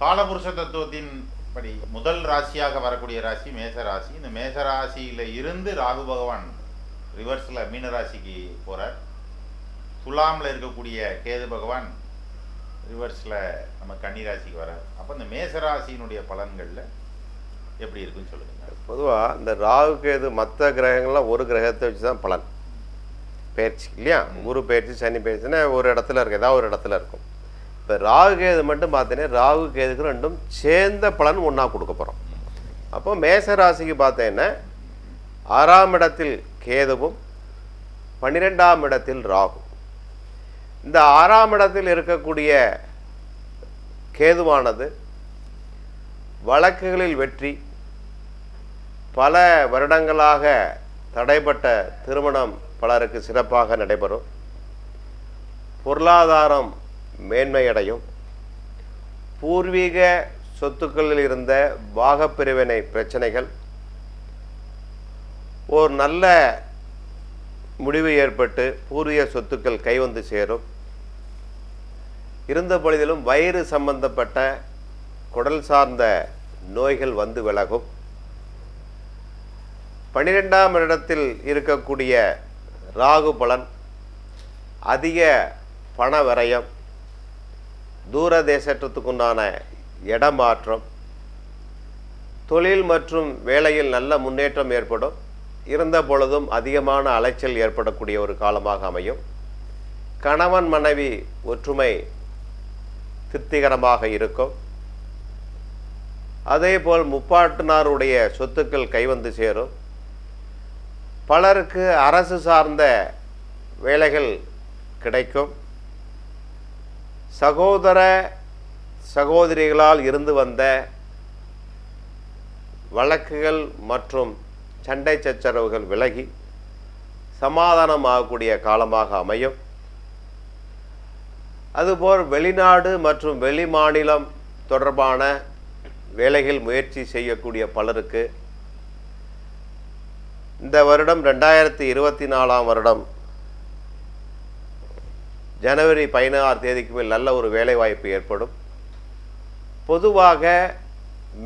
காலபுருஷ தத்துவத்தின் படி முதல் ராசியாக வரக்கூடிய ராசி மேச ராசி இந்த மேச ராசியில இருந்து ராகு பகவான் ரிவர்ஸில் மீன ராசிக்கு போறார். துலாமில் இருக்கக்கூடிய கேது பகவான் ரிவர்ஸில் நம்ம கன்னி ராசிக்கு வரார். அப்போ இந்த மேச ராசியினுடைய பலன்களில் எப்படி இருக்குன்னு சொல்லுங்க. பொதுவாக இந்த ராகு கேது மற்ற கிரகங்கள்லாம் ஒரு கிரகத்தை வச்சு தான் பலன். பயிற்சி இல்லையா? குரு பயிற்சி சனி பயிற்சினா ஒரு இடத்துல இருக்கு. ஏதாவது ஒரு இடத்துல இருக்கும். இப்போ ராகு கேது மட்டும் பார்த்தீங்கன்னா ராகு கேதுக்கு ரெண்டும் சேர்ந்த பலன் ஒன்றா கொடுக்க போகிறோம் அப்போ மேச ராசிக்கு பார்த்தீங்கன்னா ஆறாம் இடத்தில் கேதுவும் பன்னிரெண்டாம் இடத்தில் ராகு இந்த ஆறாம் இடத்தில் இருக்கக்கூடிய கேதுவானது வழக்குகளில் வெற்றி பல வருடங்களாக தடைப்பட்ட திருமணம் பலருக்கு சிறப்பாக நடைபெறும். பொருளாதாரம் மேன்மையடையும். பூர்வீக சொத்துக்களில் இருந்த பாகப்பிரிவினை பிரச்சனைகள் ஒரு நல்ல முடிவு ஏற்பட்டு பூர்வீக சொத்துக்கள் கைவந்து சேரும். இருந்த பொழுதிலும் வயிறு சம்பந்தப்பட்ட குடல் சார்ந்த நோய்கள் வந்து விலகும். பன்னிரெண்டாம் இடத்தில் இருக்கக்கூடிய ராகு பலன் அதிக பண விரயம் தூர தேசத்துக்குண்டான இடமாற்றம் தொழில் மற்றும் வேலையில் நல்ல முன்னேற்றம் ஏற்படும். இருந்த பொழுதும் அதிகமான அலைச்சல் ஏற்படக்கூடிய ஒரு காலமாக அமையும். கணவன் மனைவி ஒற்றுமை திருப்திகரமாக இருக்கும். அதேபோல் முப்பாட்டினாருடைய சொத்துக்கள் கைவந்து சேரும். பலருக்கு அரசு சார்ந்த வேலைகள் கிடைக்கும். சகோதர சகோதரிகளால் இருந்து வந்த வழக்குகள் மற்றும் சண்டை சச்சரவுகள் விலகி சமாதானமாகக்கூடிய காலமாக அமையும். அதுபோல் வெளிநாடு மற்றும் வெளி மாநிலம் தொடர்பான வேலைகள் முயற்சி செய்யக்கூடிய பலருக்கு இந்த வருடம் ரெண்டாயிரத்தி இருபத்தி நாலாம் வருடம் ஜனவரி பதினாறு தேதிக்கு மேல் நல்ல ஒரு வேலை வாய்ப்பு ஏற்படும். பொதுவாக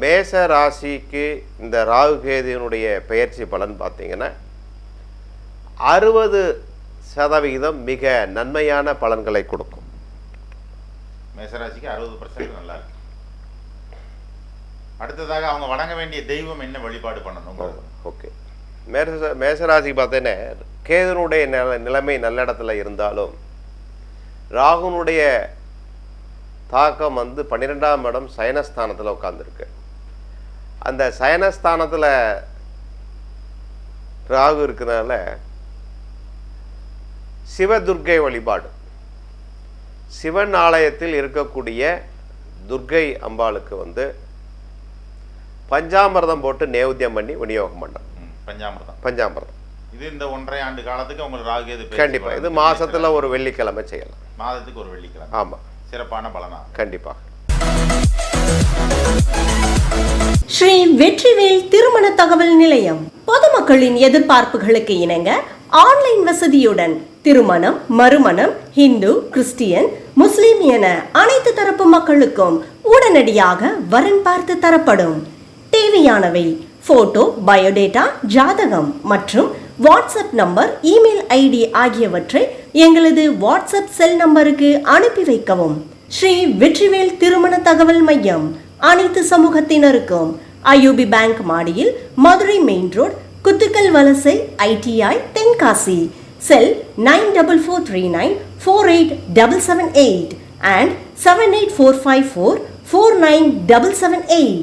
மேச ராசிக்கு இந்த ராகு கேதுவினுடைய பெயர்ச்சி பலன் பார்த்தீங்கன்னா அறுபது சதவிகிதம் மிக நன்மையான பலன்களை கொடுக்கும். மேசராசிக்கு அறுபது பர்சன்ட் நல்லா இருக்கு. அடுத்ததாக அவங்க வணங்க வேண்டிய தெய்வம் என்ன வழிபாடு பண்ணணும் ஓகே. மேச மேசராசிக்கு பார்த்தீங்கன்னா கேதுனுடைய நில நிலைமை நல்ல இடத்துல இருந்தாலும் ராகுனுடைய தாக்கம் வந்து பன்னிரெண்டாம் இடம் சயனஸ்தானத்தில் உட்காந்துருக்கு அந்த சயனஸ்தானத்தில் ராகு இருக்கிறனால சிவதுர்க்கை வழிபாடு. சிவன் ஆலயத்தில் இருக்கக்கூடிய துர்க்கை அம்பாளுக்கு வந்து பஞ்சாமிர்தம் போட்டு நேவேத்தியம் பண்ணி விநியோகம் பண்ணணும். ம், பஞ்சாமிர்தம். பஞ்சாமிர்தம். இது இந்த ஒன்றரை ஆண்டு காலத்துக்கு உங்களுக்கு ராகு கேது பெயர்ச்சி கண்டிப்பா. பலன் இது. மாசத்துல ஒரு வெள்ளிக்கிழமை செய்யலாம். மாதத்துக்கு ஒரு வெள்ளிக்கிழமை. ஆமா. சிறப்பான பலனா. கண்டிப்பாக ஸ்ரீ வெற்றிவேல் திருமண தகவல் நிலையம். பொதுமக்களின் எதிர்பார்ப்புகளுக்கு இணங்க ஆன்லைன் வசதியுடன் திருமணம் மறுமணம் இந்து கிறிஸ்டியன் முஸ்லிம் என அனைத்து தரப்பு மக்களுக்கும் உடனடியாக வரன் பார்த்து தரப்படும். தேவையானவை போட்டோ பயோடேட்டா ஜாதகம் மற்றும் வாட்ஸ்அப் நம்பர் இமெயில் ஐடி ஆகியவற்றை எங்களது வாட்ஸ்அப் செல் நம்பருக்கு அனுப்பி வைக்கவும். ஸ்ரீ வெற்றிவேல் திருமண தகவல் மையம் அனைத்து சமூகத்தினருக்கும் ஐயூபி பேங்க் மாடியில் Madurai main road Kuthukkal Valasai ITI Tenkasi. Cell nine double four three nine four eight double seven eight and seven eight four five four four nine double seven eight.